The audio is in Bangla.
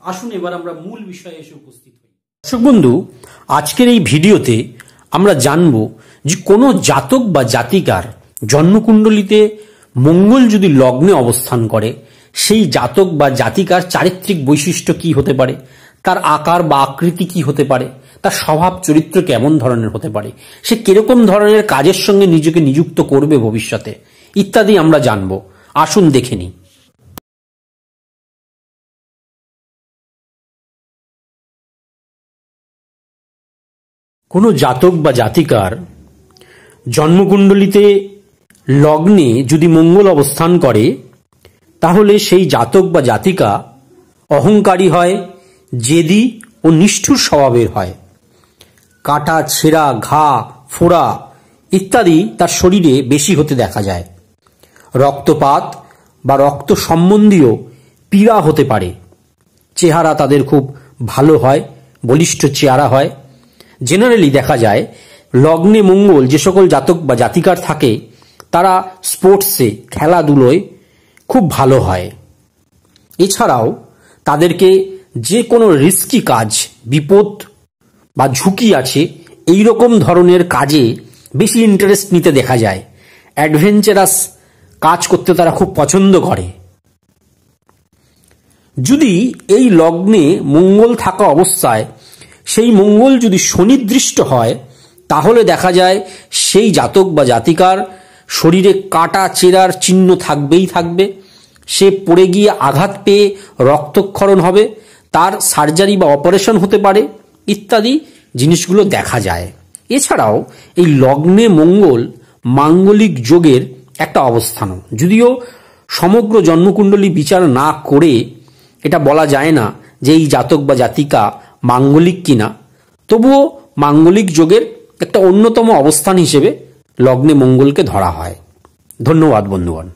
আসুন এবার আমরা মূল বিষয়ে এসে উপস্থিত হই। দর্শক বন্ধু, আজকের এই ভিডিওতে আমরা জানব যে কোনো জাতক বা জাতিকার জন্মকুণ্ডলিতে মঙ্গল যদি লগ্নে অবস্থান করে, সেই জাতক বা জাতিকার চারিত্রিক বৈশিষ্ট্য কি হতে পারে? তার আকার বা আকৃতি কি হতে পারে? তার স্বভাব, চরিত্র কেমন ধরনের হতে পারে? সে কীরকম ধরনের কাজের সঙ্গে নিজেকে নিযুক্ত করবে ভবিষ্যতে? ইত্যাদি আমরা জানব। আসুন দেখে নিই। কোনো জাতক বা জাতিকার জন্মকুণ্ডলিতে লগ্নে যদি মঙ্গল অবস্থান করে, তাহলে সেই জাতক বা জাতিকা অহংকারী হয়, জেদি ও নিষ্ঠুর স্বভাবের হয়। কাটা, ছেঁড়া, ঘা, ফোড়া ইত্যাদি তার শরীরে বেশি হতে দেখা যায়। রক্তপাত বা রক্ত সম্বন্ধীয় পীড়া হতে পারে। চেহারা তাদের খুব ভালো হয়, বলিষ্ঠ চেহারা হয়। জেনারেলি দেখা যায়, লগ্নে মঙ্গল যে সকল জাতক বা জাতিকার থাকে, তারা স্পোর্টসে খেলাধুলোয় খুব ভালো হয়। এছাড়াও, তাদেরকে যে কোনো রিস্কি কাজ, বিপদ বা ঝুঁকি আছে এই রকম ধরনের কাজে বেশি ইন্টারেস্ট নিতে দেখা যায়। অ্যাডভেঞ্চারাস কাজ করতে তারা খুব পছন্দ করে। যদি এই লগ্নে মঙ্গল থাকা অবস্থায় সেই মঙ্গল যদি সুনির্দিষ্ট হয়, তাহলে দেখা যায় সেই জাতক বা জাতিকার শরীরে কাটা চেরার চিহ্ন থাকবেই থাকবে। সে পড়ে গিয়ে আঘাত পেয়ে রক্তক্ষরণ হবে, তার সার্জারি বা অপারেশন হতে পারে, ইত্যাদি জিনিসগুলো দেখা যায়। এছাড়াও এই লগ্নে মঙ্গল মাঙ্গলিক যোগের একটা অবস্থানও যদিও সমগ্র জন্মকুণ্ডলী বিচার না করে এটা বলা যায় না যে এই জাতক বা জাতিকা মাঙ্গলিক কিনা, তবুও মাঙ্গলিক যোগের একটা অন্যতম অবস্থান হিসেবে লগ্নে মঙ্গলকে ধরা হয়। ধন্যবাদ বন্ধুগণ।